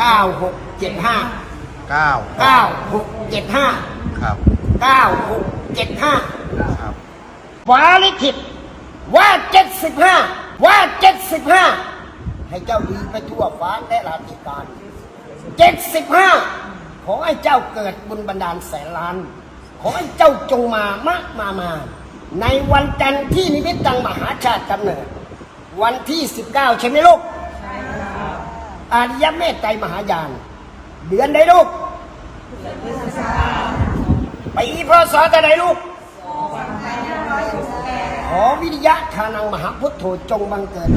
เก้าหกเจ็ดห้าเก้าเก้าหกเจ็ดห้าครับเก้าหกเจ็ดห้าครับฟ้าลิขิตว่าเจ็ดสิบห้าว่าเจ็ดสิบห้าให้เจ้าดีไปทั่วฟ้าและราธิการเจ็ดสิบห้าขอให้เจ้าเกิดบุญบันดาลแสนล้าน ขอให้เจ้าจงมามากมามา ในวันจันทร์ที่นิมิตตังมหาชาติกำเนิด วันที่สิบเก้าใช่ไหมลูก อาริยเมตไตรมหายาน เดือนใดลูกปีพศเท่าไหนลูกขอวิริยะทานังมหาพุทโธจงบังเกิด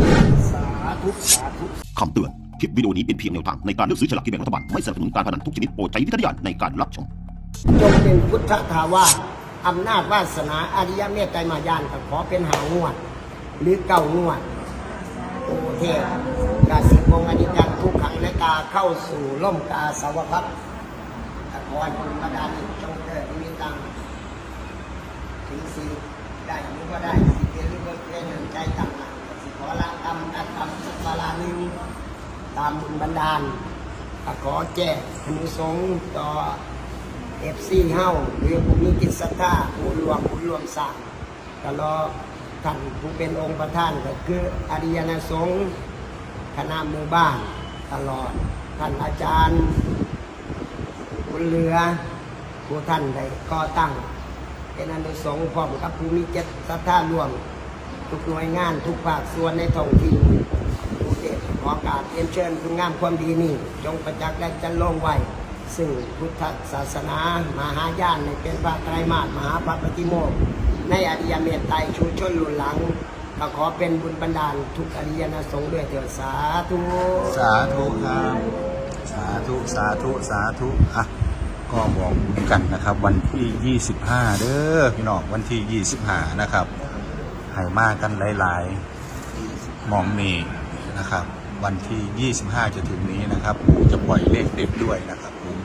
สาธุสาธุคำเตือน คลิปวิดีโอนี้เป็นเพียงแนวทางในการเลือกซื้อฉลากกินแบ่งรัฐบาล ไม่สนับสนุนการพนันทุกชนิดโปรดใช้วิจารณญาณในการรับชม จงเป็นพุทธทาวาสอำนาจวาสนาอริยเมตไตรมายานก็ขอเป็นหางวด หรือเก้างวด โอเทพกาสิมงอนิจังทุกขังและกาเข้าสู่ล่มกาสาวพัฒน์ขอให้บุญบาดาลจงเกิดมีตังถึงสีได้หรือว่าได้สิเกหรือว่าเกหนึ่งใจต่างหลังสิขอละกรรมอัตตรสักบาลานิวตามบุญบันดาลขอแจ้งอนุสงส์ต่อเอฟซีเฮ้าหรือผู้มีจิตศรัทธาผู้รวมผู้รวมสร้างตลอด ท่านผู้เป็นองค์ประธานก็คืออริยนสงฆ์คณะหมู่บ้านตลอด ท่านอาจารย์บุญเรือผู้ท่านได้ก่อตั้ง เป็นอนุสงฆ์พร้อมกับผู้มีจิตศรัทธารวม ทุกหน่วยงานทุกภาคส่วนในท้องถิ่นผู้เทศขอการเรียนเชิญคุณงามความดีนี้ จงประจักษ์และจันลงไว้ซึ่งพุทธศาสนา มหายานในเป็นพระไตรมาสมหาปปฏิโมกข์ ในอริยเมตไตรชูชนหลุนหลังก็ขอเป็นบุญบันดาลทุกอริยนสงฆ์ด้วยเถิดสาธุสาธุครับสาธุสาธุสาธุอะก็บอกบุญกันนะครับ วันที่ 25 เด้อพี่น้องวันที่ 25 นะครับให้มากันหลายๆหมองมีนะครับ วันที่ 25 จะถึงนี้นะครับปู่จะปล่อยเลขเด็ดด้วยนะครับผม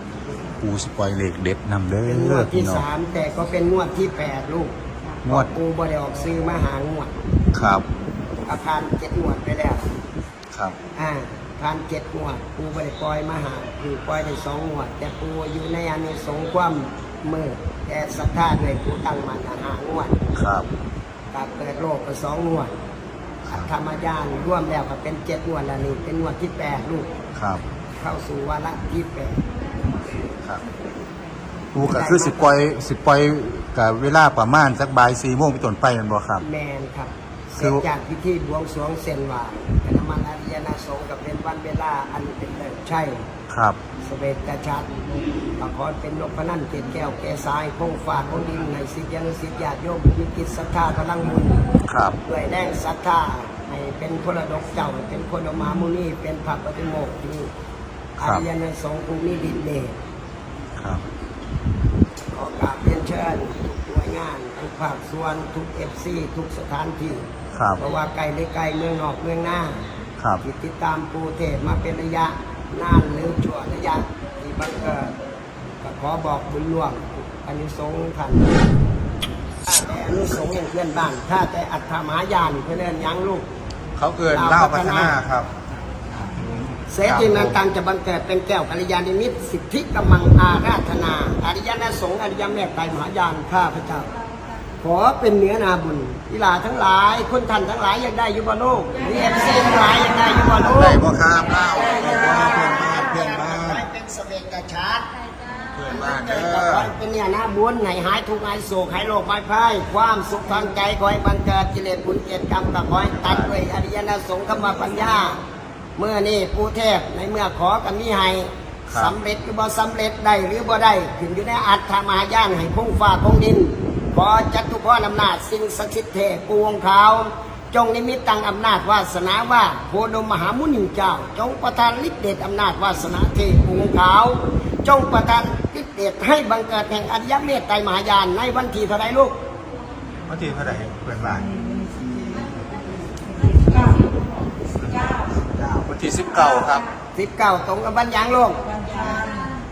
ปู่จะปล่อยเลขเด็ดนำเด้เป็นงอวดพี่ที่น้องสามแต่ก็เป็นงวดที่แปดลูก งวดปูบริออกซื้อมาหางวดครับ อาคารเจ็ดงวดไปแล้ว ครับ อ่าทานเจ็ดงวดปูบริปล่อยมาหาปูปล่อยได้สองงวด แต่ปูอยู่ในอานิสงส์ความมือแต่ศรัทธาด้วยปูตั้งมันหางวดครับการเปิดโลกก็สองงวดธรรมยานร่วมแล้วก็เป็นเจ็ดงวดแล้วนี่เป็นงวดที่แปดลูก ครับ เข้าสู่วาระที่แปดครับ ปูก็คือสิปล่อยสิปล่อยกับเวลาประมาณสักบ่ายสี่โมงเป็นต้นไปแมันบ่ครับ แมนครับคืเสร็อ จจากพิธีบวงสรวงเส้นไหวายคณะมันอริยนาสงฆ์กับเป็นวันเวลาอันเป็นเลิศใช่ครับ สเวตกชัดปะขอนเป็นนกพนันเกศแก้วแก่สายพงฝากคนดินในสิทธิยานุสิทธิญาติโยมมีกิจศรัทธาพลังบุญครับ ด้วยแรงศรัทธาให้เป็นพลดกเจ้าให้เป็นคนมามุนีเป็นพระปฏิโมกข์ที่อริยนาสงฆ์ภูมิดินเดช ครับ ขอกราบเรียนเชิญทุกหน่วยงาน ทุก ภาคส่วนทุกเอฟซีทุกสถานที่ครับ เพราะว่าไกลหรือไกลเมืองนอกเมืองหน้าครับ ที่ติดตามปูเทศมาเป็นระยะนานหรือชั่วระยะที่บังเกิดก็ขอบอกบุญหลวงอนุสงส์ท่านถ้าแต่อนุสงส์อย่างเพื่อนบ้าน ถ้าแต่อัตถมหายานเพื่อนเอิ้นหยังลูก เขาเกินเล่าพัฒนาครับ เสตินันตังจะบังเกิดเป็นแก้วกัลยาณิมิตรสิทธิกำมังอาราธนา อริยนสงฆ์อริยเมตไตรมหายานข้าพเจ้า ขอเป็นเนื้อนาบุญกีฬาทั้งหลาย คนท่านทั้งหลายอยากได้อยู่บ่โลกมีเอฟซีทั้งหลายอยากได้อยู่บ่โลกได้บ่ครับเล่าได้บ่เพื่อนบ้านเพื่อนบ้านให้เป็นสเวกชาติเพื่อนบ้านเกิเด้ดอเป็นเนี่ยนะบุญไหนหายทุกข์หายโศกหายโรคหายภัยความสุขทางใจขอให้บังเกิดกิเลสบุญเจตกรรมก็ขอให้ตัดด้วยอริยนสงฆ์คำว่าปัญญา เมื่อนี่ปูเทพในเมื่อขอกันนี้ให้สำเร็จหรือบ่สำเร็จได้หรือบ่ได้ขึ้นอยู่ในอัตถมหายานให้คงฟ้าคงดิน ขอจัตุพรอำนาจสิ่งศักดิ์สิทธิ์เทพปวงขาวจงนิมิตตังอำนาจวาสนาว่าโพดมมหามุนีเจ้า จงประทานฤทธิเดชอำนาจวาสนาเทพปวงขาวจงประทานฤทธิเดชให้บังเกิดแห่งอริยเมตไตรมหายานในวันที่เท่าไรลูกวันที่เท่าไหร่เพื่อนบ้านวันที่สิบเก้าครับสิบเก้าตรงกับวันหยางโลก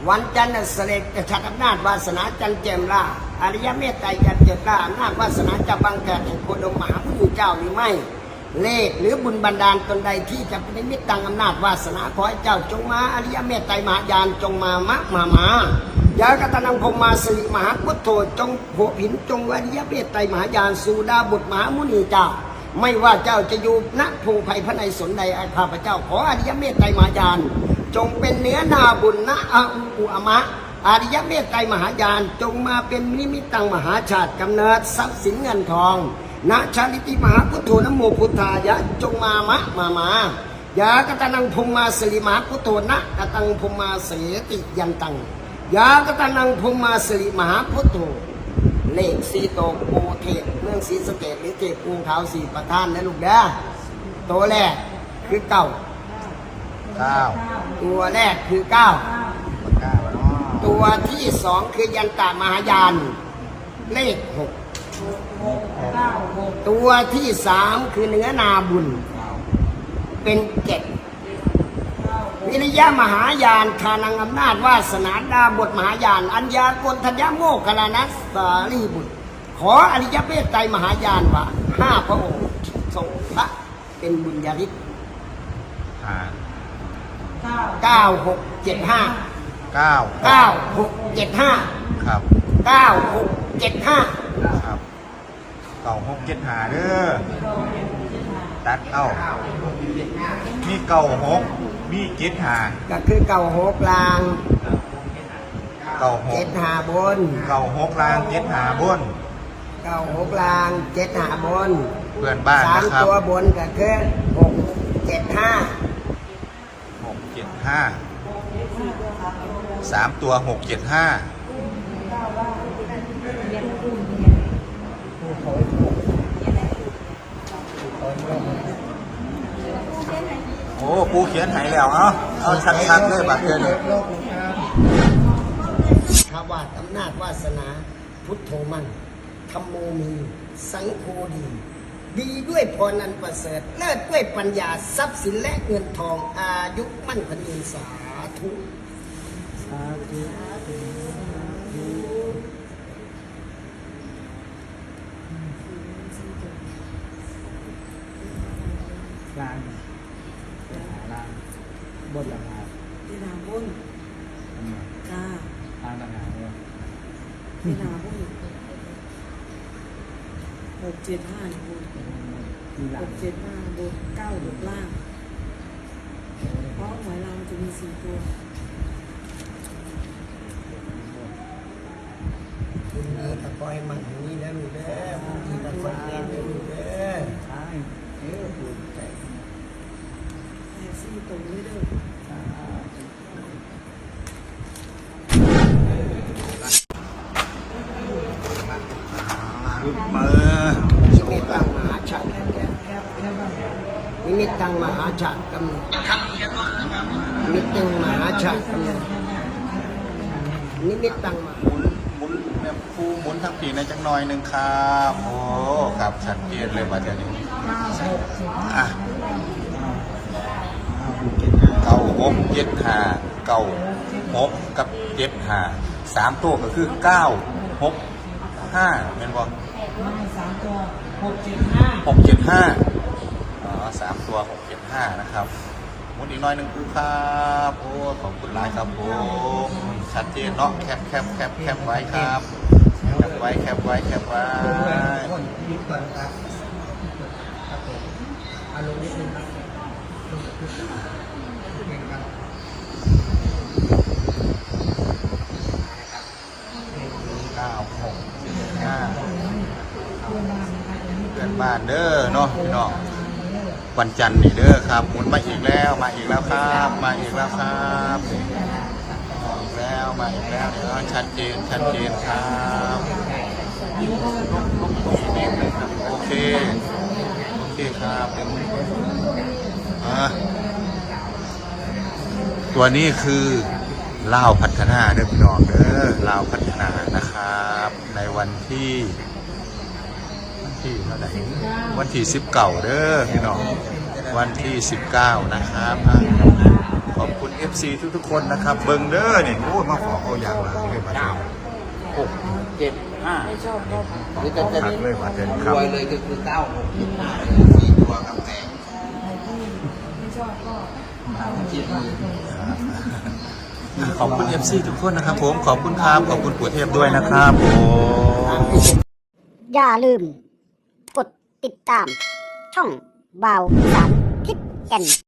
วันจันทร์เสด็จกระชัดอำนาจวาสนาจันเจมล่าอริยเมตไตรจันเจมล่าอำนาจวาสนาจะบังเกิดแห่งโคดมมหาพุทธเจ้าหรือไม่ เลขหรือบุญบันดาลตนใดที่จะเป็นมิตรตังอำนาจวาสนาขอให้เจ้าจงมาอริยเมตไตรมหายานจงมามะมามายากตนังพมมาสิมหาพุทโธจงโผผินจงอริยเมตไตรมหายานสูดาบุตรมหามุนีเจ้าไม่ว่าเจ้าจะอยู่ณพงไผ่พระในสนใดอาข้าพเจ้าขออริยเมตไตรมหายาน จงเป็นเนื้อนาบุญนะอาอุอุมะอริยะเมตไตรมหายาน จงมาเป็นนิมิตตังมหาชาติกำเนิดทรัพย์สินเงินทองนะชาลิติมหาพุทโธนโมพุทธายะ จงมามะมามายากตนังพรหมมาสิริมาพุทโธนะกตังพรหมมาเสติยันตังยากตนังพรหมมาสิริมหาพุทโธเลขสีโตโกเทพเมืองศรีสะเกดหรือเทพกรุงเท้าสีประธานนะลูกเด้อโตแรกคือเก้า เก้าตัวแรกคือเก้าเก้าเนาะตัวที่สองคือยันตามหายาน เลขหกตัวที่สามคือเนื้อนาบุญ เป็นเจ็ดวิริยะมหายานทานังอำนาจวาสนาดาบทมหายาน อัญญากลทัญญโมกขลานัสสารีบุตร ขออริยเมตไตรมหายานว่าห้าพระองค์ทรงพระเป็นบุญญาฤทธิ์อ่า เก้าหกเจ็ดห้าเก้าเก้าหกเจ็ดห้าครับเก้าหกเจ็ดห้าครับเก้าหกเจ็ดหาเด้อตัดเอามีเก้าหกมีเจ็ดหาก็คือเก้าหกลางเก้าหเจ็กดหาบนเก้าหกลางเจ็ดหาบนเก้าหกลางเจ็ดหาบนเพื่อนบ้านสามนะครับตัวบนก็คือหกเจ็ดห้า หกเจ็ด ห้าสามตัวหกเจ็ดห้าโอ้ปูเขียนหายแล้วเอาเอาชัดๆเลยบัตรเดียวนี้ขาวาดอำนาจวาสนา พุทโธมันธรรมโมมี สังโฆดี ดีด้วยพรนันประเสริฐเลิศด้วยปัญญาทรัพย์สินและเงินทองอายุมั่นคงยืนสาธุสาธุลางลางบนหลังาที่นาบุญจ้าลางต่างหากเนี่ยที่นาบุญหกเจ็ดห้าบุ ญมีหลัหงกเจ็ดห้าบนเก้าบนล่าง เพราะหวยเราจะมีสี่ตัวคุณนี้ก็ปล่อยมันอย่างนี้แล้วลูกเด้อคุณนี้ก็ปล่อยเล่นแล้วลูกเด้อใช่เออปูใจแต่สี่ตรงนี้เด้อยุดมือ นิมิตตังมหาชาตินิมิ ตังมหาชาติกำเนิดนิตังมหาชาติกำเนิดนิมิตังมหาหมุนหมุนแบบปูหมุนทั้งปีในจังหน่อยหนึ่งครับโอ้ครับชัดเจนเลยบัตรเดียวนี้อะเก้าหกเจ็ดห้าเก้าหกกับเจ็ดห้าสามตัวก็คือเก้าหกห้าเป็นบ่สามตัวหกเจ็ดห้าหกเจ็ดห้าามตัวหกเจ็ดห้านะครับมุนอีกน้อยหนึ่งคือครับโอ้ขอบคุณหลายครับผมชัดเจนเนาะแคปแคปแคปแคปไว้ครับแคปไว้แคปไว้แคปไว้นิดก่อนครับครับผมอารมณ์นิดนึงครับาหกเจ็ดห้าเพื่อนบ้านเด้อเนาะพี่น้อง วันจันทร์นี่เด้อครับหมุนมาอีกแล้วมาอีกแล้วครับ มาอีกแล้วครับมาอีกแล้วมาอีกแล้วเดี๋ยวชัดเจนชัดเจนครับโอเคโอเคครับอะตัวนี้คือเลาพัฒนาเด้อพี่น้องเด้อลาพัฒนานะครับ ในวันที่ ที่เท่าไหร่วันที่สิบเก้าเด้อพี่น้องวันที่สิบเก้านะครับขอบคุณเอฟซีทุกๆคนนะครับ เบิงเด้อเนี่ยโอ้ยมาขอเอาอย่างละเลยมาเก้าหกเจ็ดห้าหรือจะจะนี้รวยเลยก็คือเก้าหกเจ็ดห้าสี่ตัวกัแสงไม่ชอบก็เอาจิตขอบคุณเอฟซีทุกคนนะครับผมขอบคุณครับขอบคุณปู่เทพด้วยนะครับผมอย่าลืม ติดตาม ช่องบ่าวอีสามทิศย์แก่น